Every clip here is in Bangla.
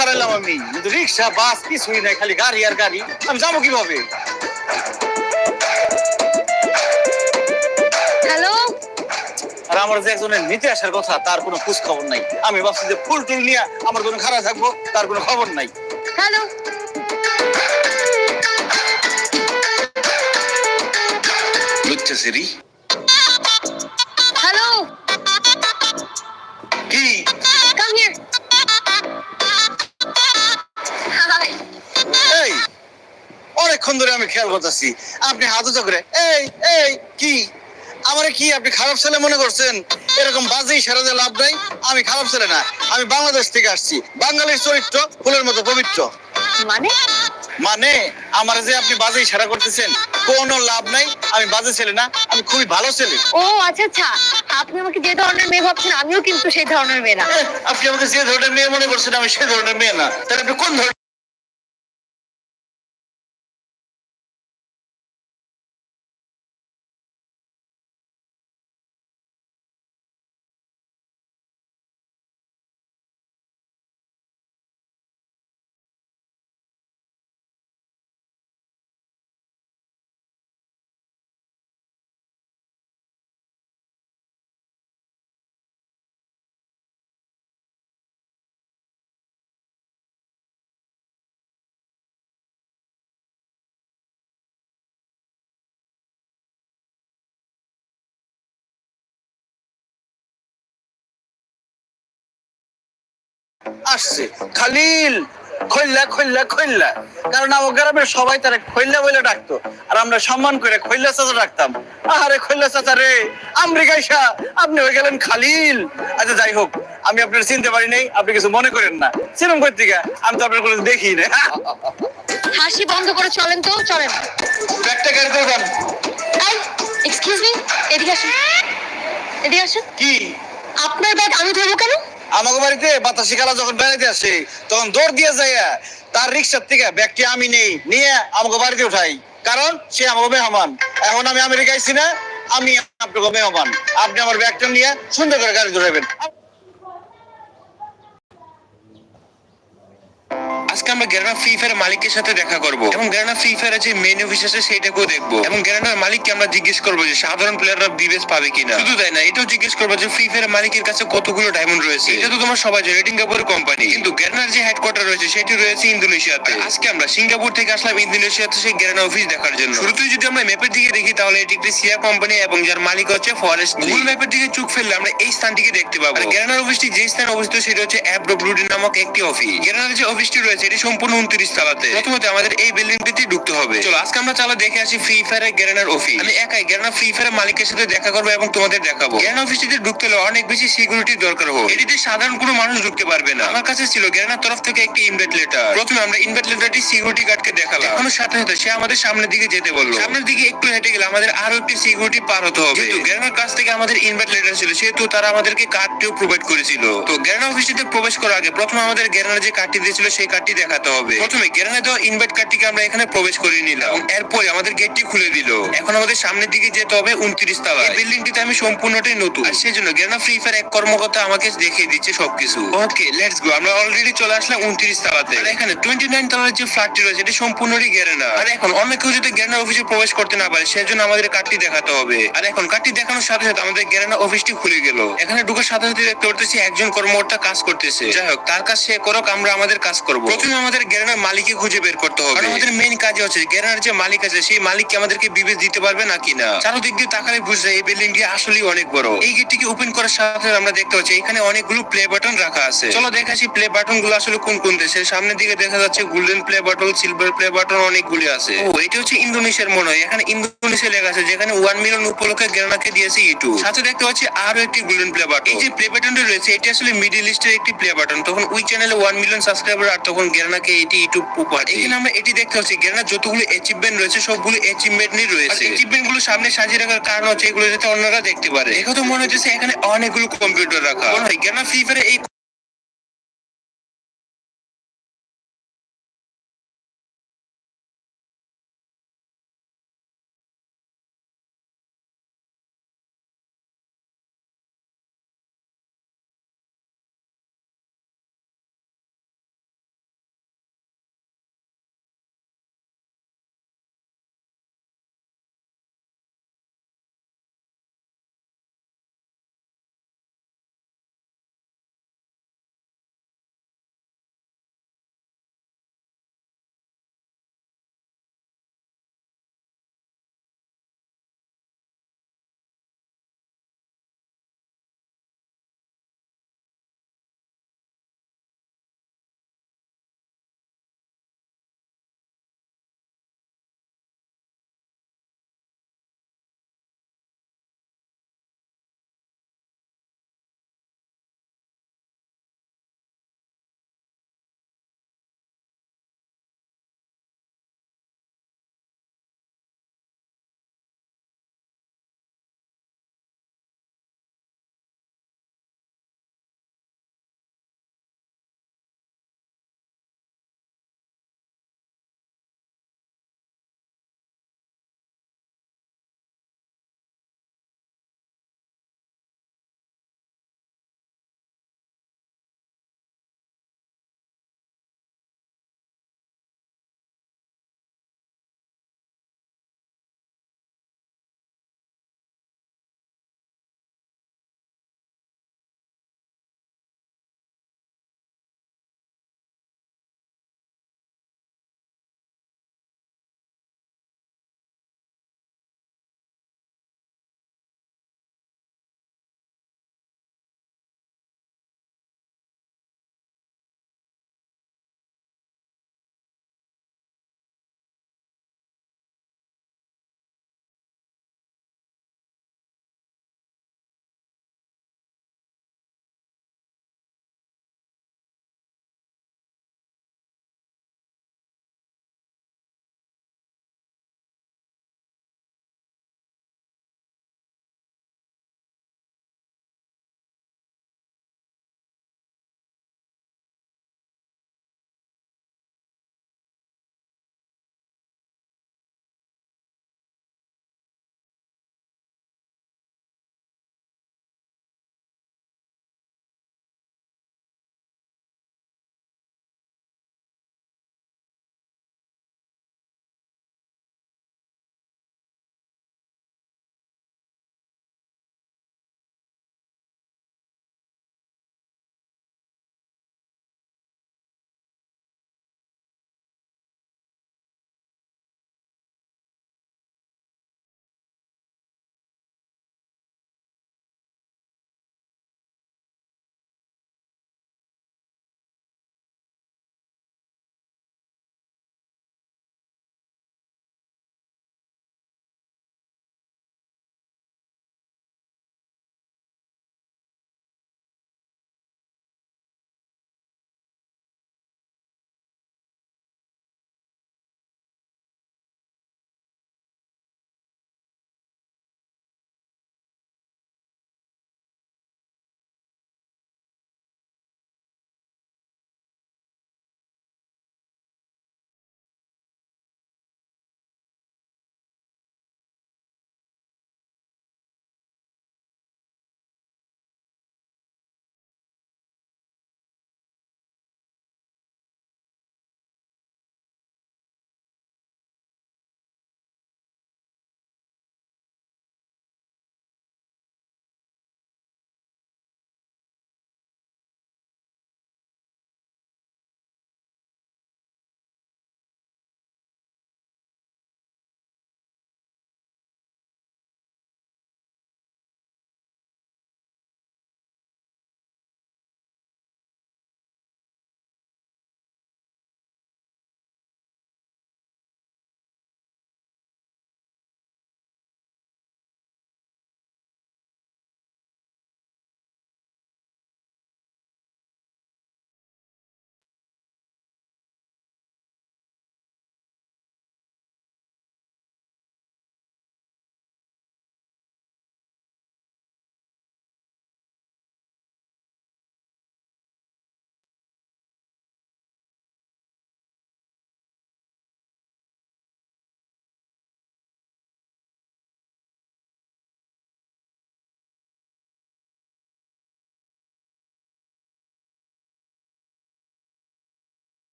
হারাইলাম আমি। কিন্তু রিক্সা বাস কিছুই নাই খালি গাড়ি আর গাড়ি। আমি যাব কীভাবে? হ্যালো? আর আমার যে একজনের নিতে আসার কথা তার কোনো খোঁজ খবর নাই। আমি ভাবছি যে ফুল টুল নিয়ে আমার কোনো খারাপ থাকব তার কোনো খবর নাই। হ্যালো? বুঝতেছি রি ধরে আমি খেয়াল করতেছি। আপনি হাত উঁচা করে এই এই কি? আমারে কি আপনি খারাপ ছেলে মনে করছেন? এরকম বাজে ইশারা দিয়ে লাভ নাই আমি খারাপ ছেলে না। আমি বাংলাদেশ থেকে আসছি। বাঙালির চরিত্র ফুলের মতো পবিত্র। মানে? মানে আমার যে আপনি বাজে ইশারা করতেছেন কোনো লাভ নাই আমি বাজে ছেলে না আমি খুবই ভালো ছেলে। ও আচ্ছা আচ্ছা। আপনি আমাকে যে ধরনের মেয়ে ভাবছেন আমিও কিন্তু সেই ধরনের মেয়ে না। আপনি আমাকে যে ধরনের মেয়ে মনে করছেন আমি সেই ধরনের মেয়ে না। তাহলে আপনি কোন ধরনের আসছে। খালিল খৈল্লা খৈল্লা খৈল্লা। কারণ আমার গ্রামের সবাই তারা খৈল্লা বলে ডাকতো। আর আমরা সম্মান করে খৈল্লা চাচা ডাকতাম। আরে খৈল্লা চাচা রে আপনি হয়ে গেলেন খালিল। আচ্ছা যাই হোক আমি আপনার চিনতে পারি নাই আপনি কিছু মনে করেন না। সিনেম করতে আমি তো আপনার কোনো দেখি না হাসি বন্ধ করে চলেন তো চলেন। ব্যাগটা গাড়ি এই এক্সকিউজ মি এদিকে আসুন। এদিকে আসুন। কি? আপনার ব্যাগ আমি ধরবো কেন? আমাকে বাড়িতে বাতাসি খেলা যখন বেড়াইতে আসে, তখন দৌড় দিয়ে যায় তার রিক্সার থেকে ব্যাগটি আমি নেই, নিয়ে আমাকে বাড়িতে উঠাই। কারণ সে আমাকে মেহমান। এখন আমি আমেরিকায় আছি না, আমি আপনাকে মেহমান। আপনি আমার ব্যাগটা নিয়ে সুন্দর করে গাড়ি ধরাবেন আজকে আমরা গ্যারানা ফ্রি ফায়ার মালিকের সাথে দেখা করব। এবং গ্যারানা ফ্রি ফায়ারের যে মেন অফিস আছে সেটাকেও দেখব। এবং গ্যারানার মালিককে আমরা জিজ্ঞেস করব যে সাধারণ প্লেয়াররা বিবেস পাবে কিনা। শুধু তাই না এটাও জিজ্ঞেস করব যে ফ্রি ফায়ার মালিকের কাছে কতগুলো ডায়মন্ড রয়েছে? এটা তো তোমার সবাই জানে সিঙ্গাপুর কোম্পানি কিন্তু গ্যারানার যে হেডকোয়ার্টার রয়েছে সেটি রয়েছে ইন্দোনেশিয়াতে। আজকে আমরা সিঙ্গাপুর থেকে আসলাম ইন্দোনেশিয়াতে সেই গ্যারানা অফিস দেখার জন্য। শুরুতেই যদি আমরা ম্যাপের দিকে দেখি তাহলে এটি একটি সিয়া কোম্পানি এবং যার মালিক হচ্ছে ফরেস্ট গুগল ম্যাপের দিকে চোখ ফেললে আমরা এই স্থানটিকে দেখতে পাবো। আর গ্যারানার অফিসটি যে স্থানে অবস্থিত সেটা হচ্ছে অ্যাব্রো ব্লুডি নামক একটি অফিস গ্যারানার যে অফিসটি রয়েছে এটি সম্পূর্ণ উনত্রিশ তালাতে প্রথমত আমাদের এই বিল্ডিংটিতে ঢুকতে হবে। চলো, আজকে আমরা দেখে আসি ফ্রি অফিস আমি একাই ফ্রি মালিকের সাথে দেখা করব এবং তোমাদের দেখাবো। অফিসটিতে ঢুকতে হলে অনেক বেশি দরকার হয় এটিতে সাধারণ কোনো মানুষ ঢুকতে পারবে না। আমার কাছে ছিল তরফ থেকে একটি ইনভাইট লেটার প্রথমে আমরা ইনভাইট লেটারটি সিকিউরিটি গার্ডকে দেখালাম। সাথে সাথে সে আমাদের সামনের দিকে যেতে বলল। সামনের দিকে একটু হেঁটে গেলে আমাদের আরও একটি সিকিউরিটি পার হতে হবে। গ্যারানার কাছ থেকে আমাদের ইনভাইট লেটার ছিল, সেহেতু তারা আমাদেরকে কার্ডটিও প্রোভাইড করেছিল। তো গ্যারানা অফিসটিতে প্রবেশ করার আগে প্রথমে আমাদের গ্যারানার যে কার্ডটি দিয়েছিল, সেই কার্ডটি দেখাতে হবে। প্রথমে গ্যারানা দেওয়া ইনভাইট কার্ডটিকে আমরা এখানে প্রবেশ করিয়ে নিলাম। এরপরে আমাদের গেটটি খুলে দিল। এখন আমাদের সামনের দিকে যেতে হবে উনত্রিশ তলা এই বিল্ডিংটিতে আমি সম্পূর্ণটাই নতুন। আর সেই জন্য গ্যারানা ফ্রি ফায়ার এক কর্মকর্তা আমাকে দেখিয়ে দিচ্ছে সবকিছু। ওকে লেটস গো আমরা অলরেডি চলে আসলাম উনত্রিশ তলাতে। আর এখানে টোয়েন্টি নাইন তলার যে ফ্ল্যাটটি রয়েছে এটি সম্পূর্ণই গ্যারেনা আর এখন অন্য কেউ যদি গ্যারেনা অফিসে প্রবেশ করতে না পারে সেজন্য আমাদের কার্ডটি দেখাতে হবে। আর এখন কার্ডটি দেখানোর সাথে সাথে আমাদের গ্যারেনা অফিসটি খুলে গেল। এখানে ঢুকার সাথে সাথে দেখতে পারতেছি একজন কর্মকর্তা কাজ করতেছে। যাই হোক তার কাজ সে করুক আমরা আমাদের কাজ করব। প্রথমে আমাদের গ্যারেনার মালিককে খুঁজে বের করতে হবে। আমাদের মেইন কাজ হচ্ছে গ্যারেনার যে মালিক আছে, সেই মালিককে আমাদেরকে বিবেচ দিতে পারবে না চারদিক দিয়ে তাকালে বুঝে এই বিল্ডিংটি আসলেই অনেক বড়। এই গেটটিকে ওপেন করার সাথে আমরা দেখতে পাচ্ছি, এখানে অনেকগুলো প্লে বাটন রাখা আছে। চলো দেখাচ্ছি প্লে বাটনগুলো আসলে কোন কোন দেশের সামনের দিকে দেখা যাচ্ছে golden play button silver play button অনেকগুলি আছে। ও, এটা হচ্ছে ইন্দোনেশিয়ার মনে হয়। এখানে ইন্দোনেশিয়া লেখা আছে, যেখানে ওয়ান মিলিয়ন উপলক্ষে গ্রেনাকে দিয়েছে ইটু সাথে দেখতে পাচ্ছি আরও একটি গোল্ডেন প্লে বাটন এই যে প্লে বাটনটি রয়েছে, এটি আসলে মিডিল ইস্টের একটি প্লে বাটন তখন ওই চ্যানেলে ওয়ান মিলিয়ন সাবস্ক্রাইবার আর তখন গ্রেনাকে এটি ইউটিউব উপহার এখানে আমরা এটি দেখতে পাচ্ছি গ্রেনার যতগুলো অ্যাচিভমেন্ট রয়েছে সবগুলো অ্যাচিভমেন্টই রয়েছে। অ্যাচিভমেন্টগুলো সামনে সাজিয়ে রাখার কারণ হচ্ছে এগুলো যাতে অন্যরা দেখতে পারে। এখন তো মনে হচ্ছে এখানে অনেকগুলো কম্পিউটার রাখা। মনে ফ্রি ফায়ারে এই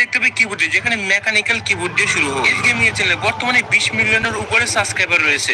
দেখতে পাই কিবোর্ড যেখানে মেকানিক্যাল কিবোর্ড দিয়ে শুরু হয় এস গেমিং এর চ্যানেলে বর্তমানে 20 মিলিয়নের উপরে সাবস্ক্রাইবার রয়েছে।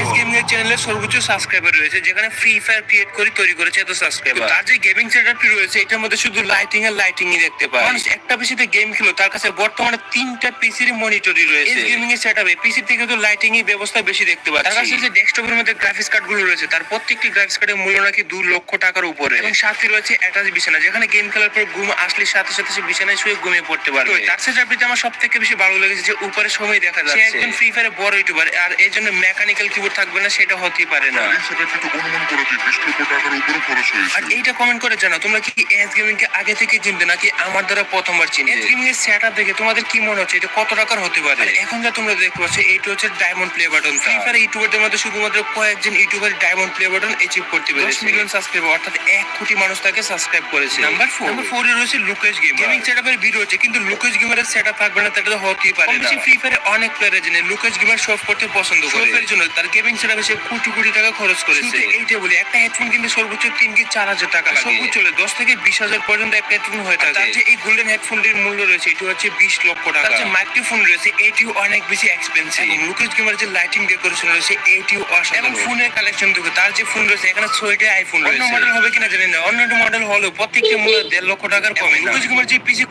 এস গেমিং এর চ্যানেলে সর্বোচ্চ সাবস্ক্রাইবার রয়েছে যেখানে ফ্রি ফায়ার ক্রিয়েট করে তৈরি করেছে এত সাবস্ক্রাইবার তার যে গেমিং সেটআপটি রয়েছে এটার মধ্যে শুধু লাইটিং আর লাইটিং ই দেখতে পাই। মানুষ একটা পিসিতে গেম খেলো তার কাছে বর্তমানে তিনটা পিসির মনিটরই রয়েছে। এস গেমিং এর সেটআপে পিসি থেকে তো লাইটিং এর ব্যবস্থা বেশি দেখতে পাচ্ছি। তার কাছে যে ডেস্কটপের মধ্যে গ্রাফিক্স কার্ডগুলো রয়েছে তার প্রত্যেকটি গ্রাফিক্স কার্ডের মূল্য নাকি দু লক্ষ টাকার উপরে। এবং সাথে রয়েছে অ্যাটাচ বিছানা যেখানে গেম খেলার পর ঘুম আসলে সাথে সাথে সে বিছানায় শুয়ে ঘুমিয়ে পড়তে পারবে। তো তার সেটআপটিতে আমার সব থেকে বেশি ভালো লেগেছে যে উপরে সময় দেখা যাচ্ছে। সে একজন ফ্রি ফায়ারে বড় ইউটিউবার আর এই জন্য মেকানিক্যাল কিবোর্ড থাকবে না সেটা হতেই পারে না। সেটা কিন্তু অনুমান করা যায় বিশ লক্ষ টাকার উপরে খরচ আর এইটা কমেন্ট করে জানো তোমরা কি এস গেমিং কে আগে থেকে চিনতে নাকি আমার দ্বারা প্রথমবার চিনতে? এস গেমিং এর সেটআপ দেখে তোমাদের কি মনে হচ্ছে? এটা কত টাকার হতে পারে? এখন যা তোমরা দেখতে পাচ্ছ এইটা হচ্ছে diamond play button free fire ইউটিউবারদের মধ্যে শুধুমাত্র কয়েকজন YouTuber diamond play button achieve করতে পেরেছে। মিলিয়ন সাবস্ক্রাইবার অর্থাৎ এক কোটি মানুষ তাকে সাবস্ক্রাইব করেছে। নাম্বার ফোর নাম্বার ফোর এ রয়েছে লুকেশ গেম গেমিং সেটআপের ভিডিও হচ্ছে কিন্তু লুকেশ গেমারের সেটআপ থাকবে না সেটা তো হতেই পারে। না ফ্রি ফায়ারে অনেক প্লেয়ার জেনে লুকেশ গেমার শপ করতে পছন্দ করে। শপের জন্য তার গেমিং সেটআপে সে কোটি কোটি টাকা খরচ করেছে। এইটা বলি একটা হেডফোন কিন্তু সর্বোচ্চ তিন কি চার হাজার টাকা লাগে। সর্বোচ্চ হলে দশ থেকে বিশ হাজার পর্যন্ত একটা হেডফোন হয়ে থাকে তার যে এই গোল্ডেন হেডফোনটির মূল্য রয়েছে এটি হচ্ছে বিশ লক্ষ টাকা। তার যে মাইক্রোফোন রয়েছে এটিও অনেক বেশি এক্সপেন্সিভ লুকেশ গেমার যে লাইটিং ডেকোরেশন রয়েছে এটিও অসাধারণ। এবং ফোনের কালেকশন দেখো তার যে ফোন রয়েছে এখানে ছয়টা আইফোন রয়েছে অন্য মডেল হবে কিনা জানি না অন্য মডেল হলেও প্রত্যেকটা মূল্য দেড় লক্ষ টাকার কমে। লুকেশ গেমার যে পিসি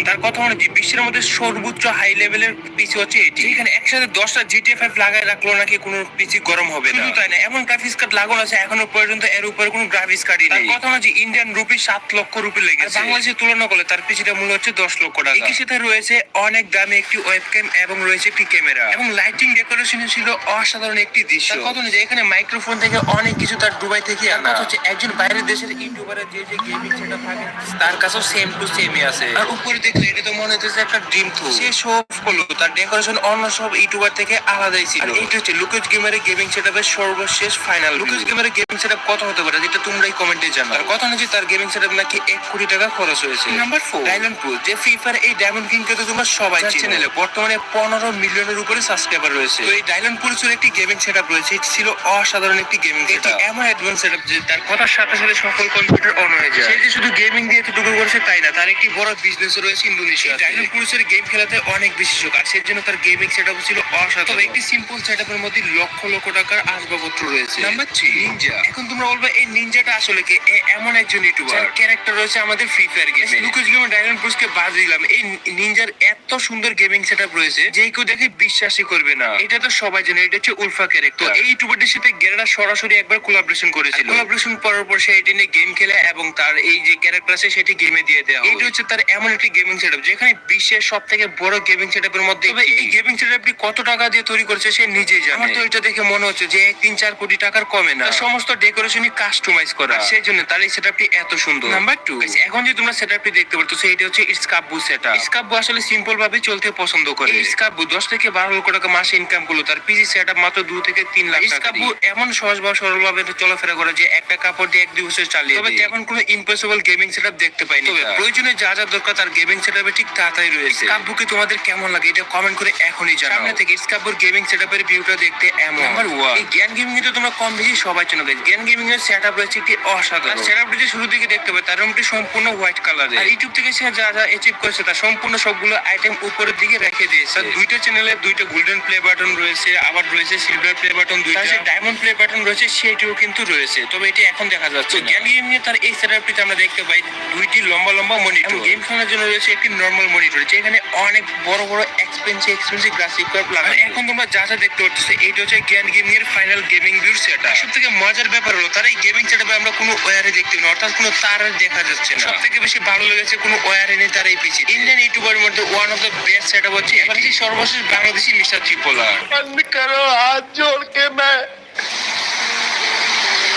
কনফিগারেশন তার কথা মানে বিশ্বের মধ্যে সর্বোচ্চ হাই লেভেলের পিসি হচ্ছে এটি এখানে একসাথে দশটা জিটিএ ফাইভ লাগাই রাখল নাকি কোনো পিসি গরম হবে না। শুধু তাই না এমন গ্রাফিক্স কার্ড লাগানো আছে এখনও পর্যন্ত এর উপরে কোনো গ্রাফিক্স কার্ডই নেই। কথা যে ইন্ডিয়ান রুপি সাত লক্ষ রুপি লেগেছে। বাংলাদেশে তুলনা করলে তার পিসিটা মূল্য হচ্ছে দশ লক্ষ টাকা। একই সাথে রয়েছে অনেক দামি একটি ওয়েব ওয়েবক্যাম এবং রয়েছে একটি ক্যামেরা এবং লাইটিং ডেকোরেশন ছিল অসাধারণ একটি দৃশ্য। তার কথা অনুযায়ী এখানে মাইক্রোফোন থেকে অনেক কিছু তার দুবাই থেকে আনা হচ্ছে। একজন বাইরের দেশের ইউটিউবারের যে যে গেমিং সেটআপ থাকে তার কাছেও সেম টু সেমই আছে। আর উপরে দেখলে এটা তো মনে হচ্ছে একটা ড্রিম টু সে সব হলো তার ডেকোরেশন অন্য সব ইউটিউবার থেকে আলাদাই ছিল। আর এইটা হচ্ছে লুকেজ গেমারের গেমিং সেটআপের সর্বশেষ ফাইনাল লুকেজ গেমারের গেমিং সেটআপ কত হতে পারে যেটা তোমরাই কমেন্টে জানাও আর কথা অনুযায়ী তার গেমিং সেটআপ নাকি এক কোটি টাকা খরচ হয়েছে। নাম্বার ফোর ডায়মন্ড পুল যে ফ্রি ফায়ার এই ডায়মন্ড কিং কে তো তোমরা সবাই চ্যানেলে বর্তমানে পনেরো মিলিয়নের উপরে সাবস্ক্রাইবার রয়েছে। তো এই ডায়মন্ড পুলসের একটি গেমিং সেটআপ রয়েছে এটি ছিল অসাধারণ একটি গেমিং সেটআপ এমন অ্যাডভান্স সেটআপ যে তার কথার সাথে সাথে সকল কম্পিউটার অন হয়ে যায়। সে যে শুধু গেমিং দিয়ে এতটুকু করেছে তাই না তার একটি বড় বিজনেস রয়েছে। ইন্দোনেশিয়া ডায়মন্ড পুলসের গেম খেলাতে অনেক বেশি শোক আর সেই জন্য তার গেমিং সেটআপ ছিল অসাধারণ। তবে একটি সিম্পল সেটআপের মধ্যে লক্ষ লক্ষ টাকার আসবাবপত্র রয়েছে। নাম্বার থ্রি নিনজা এখন তোমরা বলবে এই নিনজাটা আসলে কে? এমন একজন ইউটিউবার ক্যারেক্টার রয়েছে আমাদের ফ্রি ফায়ার গেমে লুকাস গেমে ডায়মন্ড পুলসকে বাদ দিলাম। এই নিনজার এত সুন্দর গেমিং সেটআপ রয়েছে যে কেউ দেখে বিশ্বাসই করবে না। এটা তো সবাই জানে এটা হচ্ছে উলফা ক্যারেক্টার এই ইউটিউবারদের সাথে গেরারা সরাসরি একবার কোলাবরেশন করেছিল। কোলাবরেশন করার পর সে এটি নিয়ে গেম খেলে এবং তার এই যে ক্যারেক্টার আছে সেটি গেমে দিয়ে দেওয়া এটা হচ্ছে তার এমন একটি গেমিং সেটআপ যেখানে বিশ্বের সব থেকে বড় গেমিং সেটআপের মধ্যে তবে এই গেমিং সেটআপটি কত টাকা দিয়ে তৈরি করেছে সে নিজেই জানে। আমার তো এটা দেখে মনে হচ্ছে যে তিন চার কোটি টাকার কমে না। সমস্ত ডেকোরেশনই কাস্টমাইজ করা। সেই জন্য তার এই সেটআপটি এত সুন্দর। নাম্বার টু এখন যে তোমরা সেটআপটি দেখতে পারতো সেটা হচ্ছে স্কাবু সেটআপ স্কাবু আসলে সিম্পল ভাবে চলতে পছন্দ করে। স্কাবু দশ থেকে বারো লক্ষ টাকা মাসে ইনকাম করল। তার পিসি সেটআপ মাত্র দু থেকে তিন লাখ টাকা স্কাবু এমন সহজ বা সরল ভাবে চলাফেরা করে যে একটা কাপড় দিয়ে এক দুই বছর চালিয়ে তবে তেমন কোনো ইম্পসিবল গেমিং সেটআপ দেখতে পাইনি তবে প্রয়োজনে যা যা দরকার তার গেমিং সেটআপে ঠিক তাড়াতাড়ি রয়েছে। স্কাবুকে তোমাদের কেমন লাগে এটা কমেন্ট করে এখনই জানাও। সামনে থেকে স্কাবুর গেমিং সেটআপের ভিউটা দেখতে এমন। নাম্বার ওয়ান এই জ্ঞান গেমিং তো তোমরা কম বেশি সবাই চেনো গাইস জ্ঞান গেমিং এর সেটআপ রয়েছে একটি অসাধারণ। সেটআপটি যে শুরু দিকে দেখতে পাবে তার রুমটি সম্পূর্ণ হোয়াইট কালারের আর ইউটিউব থেকে সে যা যা অ্যাচিভ করেছে তার সম্পূর্ণ সবগুলো আইটেম উপরের দিকে রেখে দিয়েছে। দুইটা চ্যানেলে দুইটা গোল্ডেন প্লে বাটন রয়েছে আবার রয়েছে সিলভার প্লে বাটন দুইটা। ডায়মন্ড প্লে বাটন রয়েছে সেটিও কিন্তু রয়েছে। তবে এটি এখন দেখা যাচ্ছে জ্ঞান গেমিং এর তার এই সেটআপটিতে আমরা দেখতে পাই দুইটি লম্বা লম্বা মনিটর গেম খেলার জন্য রয়েছে একটি নরমাল মনিটর যেখানে অনেক বড় বড় এক্সপেন্সিভ এক্সপেন্সিভ গ্রাফিক কার্ড লাগানো এখন তোমরা যা যা দেখতে পাচ্ছ এইটা হচ্ছে জ্ঞান গেমিং এর ফাইনাল গেমিং ভিউর সেটআপ সব থেকে মজার ব্যাপার হলো তার এই গেমিং সেটআপে আমরা কোনো ওয়্যারে দেখতে না অর্থাৎ কোনো তার দেখা যাচ্ছে না। সব থেকে বেশি ভালো লেগেছে কোনো ওয়্যারে নেই তার এই পিসি ইন্ডিয়ান ইউটিউবারের মধ্যে one of the best setup হচ্ছে এবার সর্বশেষ বাংলাদেশি মিস্টার ত্রিপোলার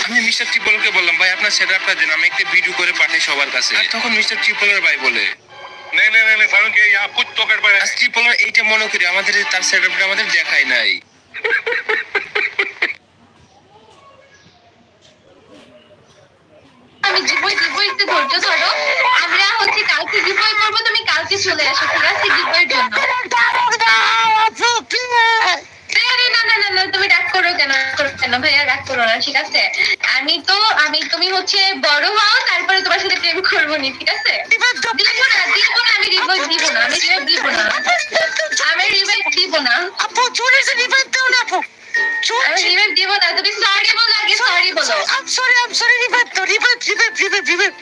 আমি মিস্টার ত্রিপলকে বললাম ভাই আপনার সেটআপটা দেন আমি একটা ভিডিও করে পাঠাই সবার কাছে। তখন মিস্টার ত্রিপলের ভাই বলে नहीं नहीं नहीं नहीं सारुण के यहाँ कुछ तो गड़बड़ है আর ত্রিপলার এইটা মনে করি আমাদের তার সেটআপটা আমাদের দেখাই নাই আমি জিপই জিপই একটু ধৈর্য ধরো আমরা হচ্ছে কালকে জিপই করবো তুমি কালকে চলে আসো ঠিক আছে জিপইয়ের জন্য আরে না না না না তুমি রাগ করো কেন রাগ করো কেন ভাইয়া রাগ করো না ঠিক আছে? আমি তো আমি তুমি হচ্ছে বড় হও তারপরে তোমার সাথে প্রেম করব নি ঠিক আছে? দিব না দিব না আমি রিভাইভ দিব না আমি রিভাইভ দিব না। আমি রিভাইভ দিব না। আপু চলে এসে রিভাইভ দাও না আপু। আমি রিভাইভ দিব না তুমি সরি বলো আগে সরি বলো। I'm sorry I'm sorry revive দাও রিভাইভ রিভাইভ রিভাইভ রিভাইভ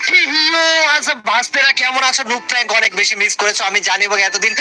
আচ্ছা বাস্তেরা কেমন আছো? নুক প্র্যাঙ্ক অনেক বেশি মিস করেছ আমি জানি এবং এতদিন